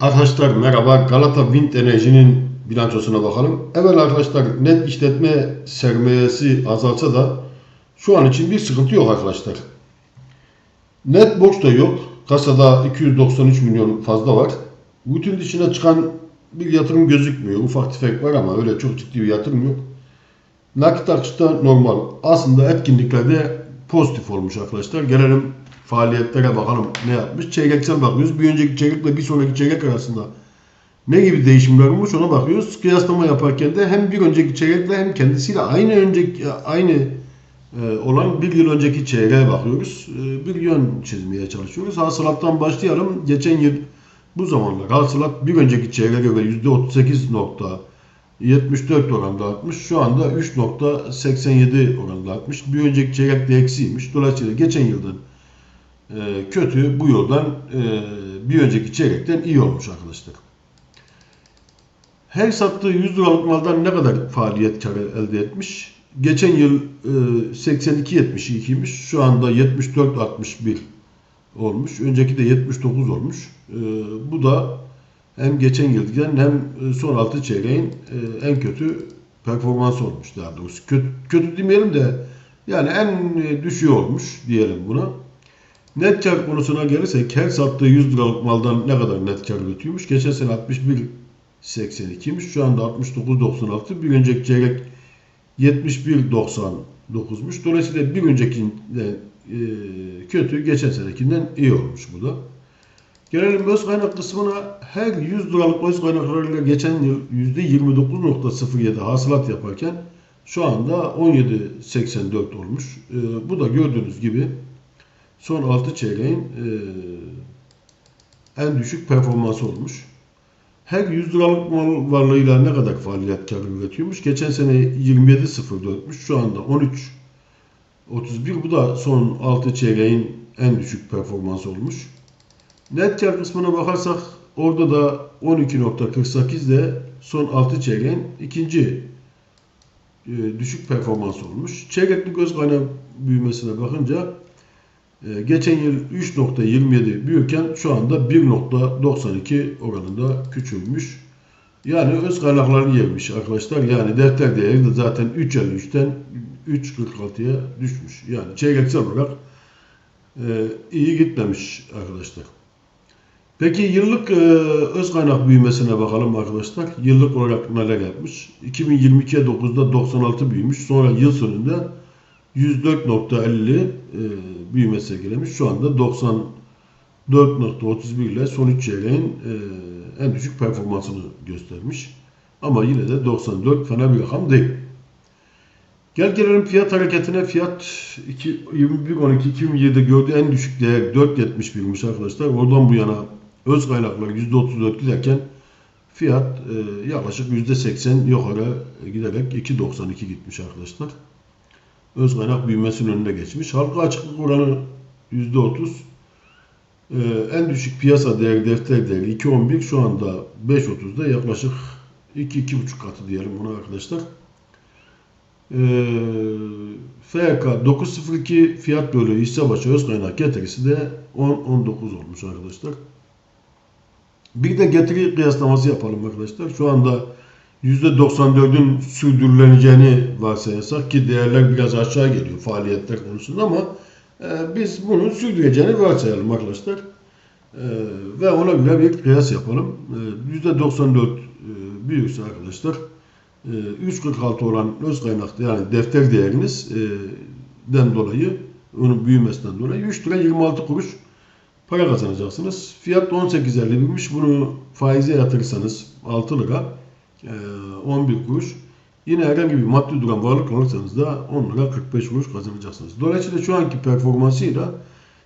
Arkadaşlar merhaba. Galata Wind Enerji'nin bilançosuna bakalım. Evet arkadaşlar net işletme sermayesi azalsa da şu an için bir sıkıntı yok arkadaşlar. Net borç da yok. Kasada 293 milyon fazla var. Bütün dışına çıkan bir yatırım gözükmüyor. Ufak tefek var ama öyle çok ciddi bir yatırım yok. Nakit akışta normal. Aslında etkinliklerde pozitif olmuş arkadaşlar. Gelelim faaliyetlere bakalım ne yapmış. Çeyreksel bakıyoruz. Bir önceki çeyrekle bir sonraki çeyrek arasında ne gibi değişimler olmuş ona bakıyoruz. Kıyaslama yaparken de hem bir önceki çeyrekle hem kendisiyle aynı önceki aynı e, olan bir yıl önceki çeyreğe bakıyoruz. E, Bir yön çizmeye çalışıyoruz. Hasılattan başlayalım. Geçen yıl bu zamanlar hasılat bir önceki çeyreğe göre %38.74 oranda artmış. Şu anda 3.87 oranda artmış. Bir önceki çeyrekte eksiymiş. Dolayısıyla geçen yıldan e, kötü bu yıldan e, bir önceki çeyrekten iyi olmuş arkadaşlar. Her sattığı 100 liralık maldan ne kadar faaliyet karı elde etmiş? Geçen yıl e, 82.72'ymiş. Şu anda 74.61 olmuş. Önceki de 79 olmuş. E, bu da hem geçen yıldan hem e, son 6 çeyreğin e, en kötü performans olmuş daha doğrusu. Kötü, kötü demeyelim de yani en e, düşüğü olmuş diyelim buna. Net kar konusuna gelirsek her sattığı 100 liralık maldan ne kadar net kar üretiyormuş? Geçen sene 61.82'ymiş. Şu anda 69.96. Bir önceki çeyrek 71.99'muş. Dolayısıyla bir öncekinden kötü, geçen senekinden iyi olmuş bu da. Gelelim öz kaynak kısmına. Her 100 liralık öz kaynaklarıyla geçen yıl %29.07 hasılat yaparken şu anda 17.84 olmuş. E, bu da gördüğünüz gibi son 6 çeyreğin e, en düşük performansı olmuş. Her 100 liralık mal varlığıyla ne kadar faaliyet karı üretiyormuş? Geçen sene 27.04'müş. Şu anda 13.31. Bu da son 6 çeyreğin en düşük performansı olmuş. Net kar kısmına bakarsak orada da 12.48 de son 6 çeyreğin ikinci e, düşük performans olmuş. Çeyreklik öz kaynak büyümesine bakınca e, geçen yıl 3.27 büyürken şu anda 1.92 oranında küçülmüş. Yani öz kaynaklarını yemiş arkadaşlar. Yani defter değeri de zaten 3.53'ten 3.46'ya düşmüş. Yani çeyreksel olarak e, iyi gitmemiş arkadaşlar. Peki yıllık e, öz kaynak büyümesine bakalım arkadaşlar. Yıllık olarak neler yapmış? 2022'ye 9'da 96 büyümüş. Sonra yıl sonunda 104.50 e, büyüme sergilemiş. Şu anda 94.31 ile son 3 çeyreğin e, en düşük performansını göstermiş. Ama yine de 94 fena bir rakam değil. Gel gelelim fiyat hareketine. Fiyat 21.12.2007'de gördüğü en düşük değer 4.71'miş arkadaşlar. Oradan bu yana öz kaynaklar %34 giderken fiyat e, yaklaşık %80 yukarı giderek 2.92 gitmiş arkadaşlar. Öz kaynak büyümesinin önüne geçmiş. Halka açıklık oranı %30. E, en düşük piyasa değeri defter değeri 2.11 şu anda 5.30'da yaklaşık 2-2.5 katı diyelim buna arkadaşlar. E, FK 902 fiyat bölü hisse başı öz kaynak getirisi de 10-19 olmuş arkadaşlar. Bir de getiri kıyaslaması yapalım arkadaşlar. Şu anda %94'ün sürdürüleneceğini varsayarsak ki değerler biraz aşağı geliyor faaliyetler konusunda ama e, biz bunu sürdüreceğini varsayalım arkadaşlar. E, ve ona göre bir kıyas yapalım. E, %94 e, büyükse arkadaşlar e, 3.46 olan öz kaynakta yani defter değeriniz e, den dolayı onun büyümesinden dolayı 3 lira 26 kuruş para kazanacaksınız. Fiyat 18.51'miş. Bunu faize yatırırsanız 6 lira 11 kuruş. Yine herhangi bir maddi duran varlık alırsanız da 10 lira 45 kuruş kazanacaksınız. Dolayısıyla şu anki performansıyla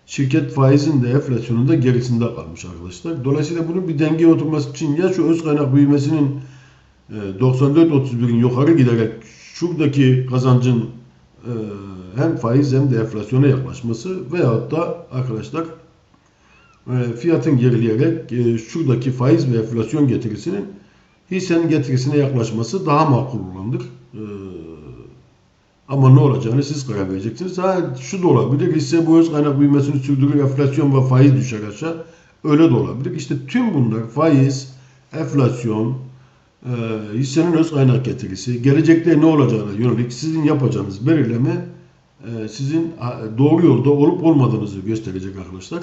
şirket faizin de enflasyonun da gerisinde kalmış arkadaşlar. Dolayısıyla bunun bir dengeye oturması için ya şu öz kaynak büyümesinin 94-31'in yukarı giderek şuradaki kazancın hem faiz hem de enflasyona yaklaşması veyahut da arkadaşlar fiyatın gerileyerek şuradaki faiz ve enflasyon getirisinin hissenin getirisine yaklaşması daha makul olandır. Ama ne olacağını siz karar vereceksiniz. Ha, şu da olabilir. Hisse bu öz kaynak büyümesini sürdürür, enflasyon ve faiz düşer aşağı. Öyle de olabilir. İşte tüm bunlar faiz, enflasyon, e, hissenin öz kaynak getirisi, gelecekte ne olacağına yönelik sizin yapacağınız belirleme e, sizin doğru yolda olup olmadığınızı gösterecek arkadaşlar.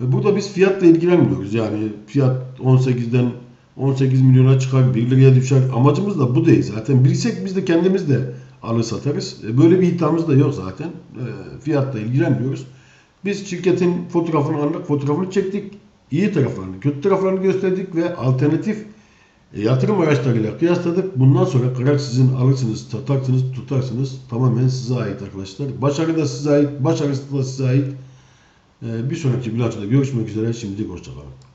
Ve burada biz fiyatla ilgilenmiyoruz. Yani fiyat 18'den 18 milyona çıkar, 1 liraya düşer. Amacımız da bu değil. Zaten bilsek biz de kendimiz de alır satarız. E, Böyle bir iddiamız da yok zaten. E, Fiyatla ilgilenmiyoruz. Biz şirketin fotoğrafını aldık, fotoğrafını çektik. İyi taraflarını, kötü taraflarını gösterdik ve alternatif e, yatırım araçlarıyla kıyasladık. Bundan sonra karar sizin alırsınız, satarsınız, tutarsınız. Tamamen size ait arkadaşlar. Başarı da size ait, başarısız da size ait. E, Bir sonraki bilançoda görüşmek üzere. Şimdilik hoşçakalın.